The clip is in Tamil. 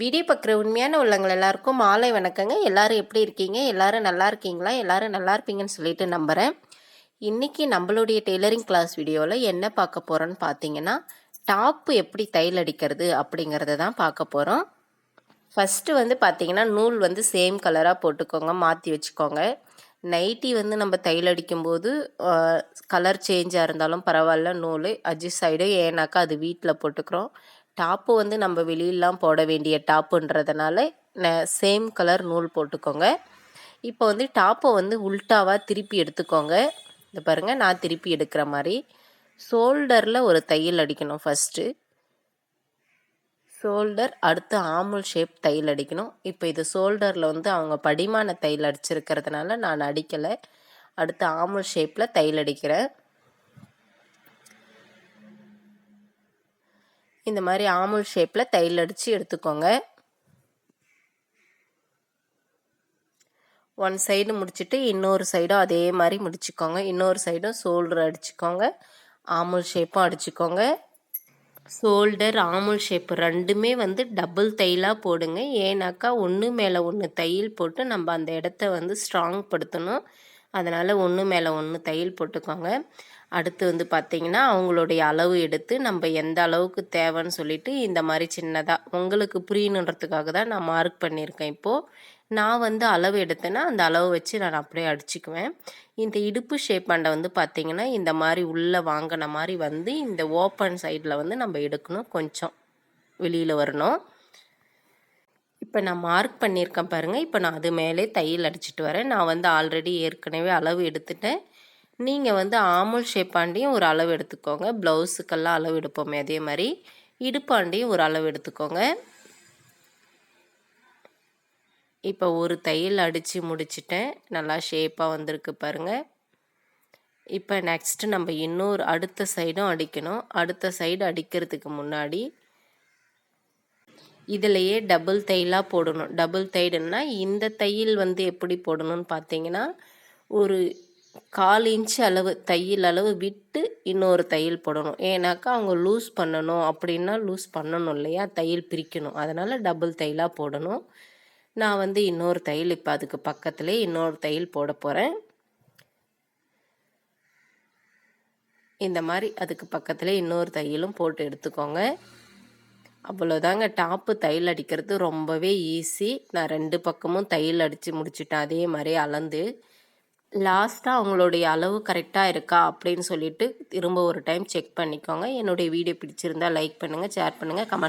வீடியோ பார்க்குற உண்மையான உள்ளங்கள் எல்லாருக்கும் மாலை வணக்கங்க. எல்லாரும் எப்படி இருக்கீங்க? எல்லாரும் நல்லா இருக்கீங்களா? எல்லாரும் நல்லா இருப்பீங்கன்னு சொல்லிட்டு நம்புகிறேன் இன்றைக்கி நம்மளுடைய டெய்லரிங் கிளாஸ் வீடியோவில் என்ன பார்க்க போகிறோன்னு பார்த்தீங்கன்னா டாப்பு எப்படி தையல் அடிக்கிறது அப்படிங்கிறத தான் பார்க்க போகிறோம் ஃபஸ்ட்டு வந்து பார்த்தீங்கன்னா நூல் வந்து சேம் கலராக போட்டுக்கோங்க மாற்றி வச்சுக்கோங்க. நைட்டி வந்து நம்ம தையல் அடிக்கும்போது கலர் சேஞ்சாக இருந்தாலும் பரவாயில்ல நூல் அஜிஸ் சைடு ஏன்னாக்கா அது வீட்டில் போட்டுக்கிறோம். டாப்பு வந்து நம்ம வெளியிலாம் போட வேண்டிய டாப்புன்றதுனால சேம் கலர் நூல் போட்டுக்கோங்க. இப்போ வந்து டாப்பை வந்து உல்ட்டாவாக திருப்பி எடுத்துக்கோங்க. இந்த பாருங்கள் நான் திருப்பி எடுக்கிற மாதிரி. ஷோல்டரில் ஒரு தையல் அடிக்கணும் ஃபஸ்ட்டு ஷோல்டர் அடுத்து ஆமுல் ஷேப் தையல் அடிக்கணும். இப்போ இது ஷோல்டரில் வந்து அவங்க படிமான தையல் அடிச்சிருக்கிறதுனால நான் அடிக்கலை. அடுத்து ஆமுல் ஷேப்பில் தையல் அடிக்கிறேன். இந்த மாதிரி ஆமுல் ஷேப்பில் தையல் அடித்து எடுத்துக்கோங்க. ஒன் சைடு முடிச்சுட்டு இன்னொரு சைடும் அதே மாதிரி முடிச்சுக்கோங்க. இன்னொரு சைடும் ஷோல்டர் அடிச்சுக்கோங்க. ஆமுல் ஷேப்பும் அடிச்சுக்கோங்க. ஷோல்டர் ஆமுல் ஷேப்பு ரெண்டுமே வந்து டபுள் தையலாக போடுங்க. ஏன்னாக்கா ஒன்று மேலே ஒன்று தையல் போட்டு நம்ம அந்த இடத்த வந்து ஸ்ட்ராங் படுத்தணும். அதனால் ஒன்று மேலே ஒன்று தையல் போட்டுக்கோங்க. அடுத்து வந்து பார்த்திங்கன்னா அவங்களுடைய அளவு எடுத்து நம்ம எந்த அளவுக்கு தேவைன்னு சொல்லிட்டு இந்த மாதிரி சின்னதாக உங்களுக்கு புரியணுன்றதுக்காக தான் நான் மார்க் பண்ணியிருக்கேன் இப்போது நான் வந்து அளவு எடுத்தேன்னா அந்த அளவு வச்சு நான் அப்படியே அடிச்சுக்குவேன். இந்த இடுப்பு ஷேப் வந்து பார்த்திங்கன்னா இந்த மாதிரி உள்ளே வாங்கின மாதிரி வந்து இந்த ஓப்பன் சைடில் வந்து நம்ம எடுக்கணும். கொஞ்சம் வெளியில் வரணும். இப்போ நான் மார்க் பண்ணியிருக்கேன் பாருங்கள் இப்போ நான் அது மேலே தையல் அடிச்சிட்டு வரேன். நான் வந்து ஆல்ரெடி ஏற்கனவே அளவு எடுத்துட்டேன். நீங்கள் வந்து ஆமுல் ஷேப்பாண்டியும் ஒரு அளவு எடுத்துக்கோங்க. ப்ளவுஸுக்கெல்லாம் அளவு எடுப்போமே அதே மாதிரி. இடுப்பாண்டியும் ஒரு அளவு எடுத்துக்கோங்க. இப்போ ஒரு தையல் அடித்து முடிச்சிட்டேன். நல்லா ஷேப்பாக வந்திருக்கு பாருங்கள் இப்போ நெக்ஸ்ட்டு நம்ம இன்னொரு அடுத்த சைடும் அடிக்கணும். அடுத்த சைடு அடிக்கிறதுக்கு முன்னாடி இதிலையே டபுள் தையலாக போடணும். டபுள் தைடுன்னா இந்த தையல் வந்து எப்படி போடணும்னு பார்த்தீங்கன்னா ஒரு கால் இன்ச் அளவு தையல் அளவு விட்டு இன்னொரு தையல் போடணும். ஏன்னாக்கா அவங்க லூஸ் பண்ணணும். அப்படின்னா லூஸ் பண்ணணும் இல்லையா? தையல் பிரிக்கணும். அதனால் டபுள் தையலாக போடணும். நான் வந்து இன்னொரு தையல் இப்போ அதுக்கு பக்கத்துலேயே இன்னொரு தையல் போட போகிறேன் இந்த மாதிரி அதுக்கு பக்கத்தில் இன்னொரு தையலும் போட்டு எடுத்துக்கோங்க. அவ்வளோதாங்க டாப்பு தையல் அடிக்கிறது ரொம்பவே ஈஸி நான் ரெண்டு பக்கமும் தையல் அடித்து முடிச்சிட்டேன். அதே மாதிரி அளந்து. லாஸ்ட்டாக அவங்களுடைய அளவு கரெக்டாக இருக்கா அப்படின்னு சொல்லிட்டு திரும்ப ஒரு டைம் செக் பண்ணிக்கோங்க. என்னுடைய வீடியோ பிடிச்சிருந்தா லைக் பண்ணுங்கள் ஷேர் பண்ணுங்கள் கமெண்ட்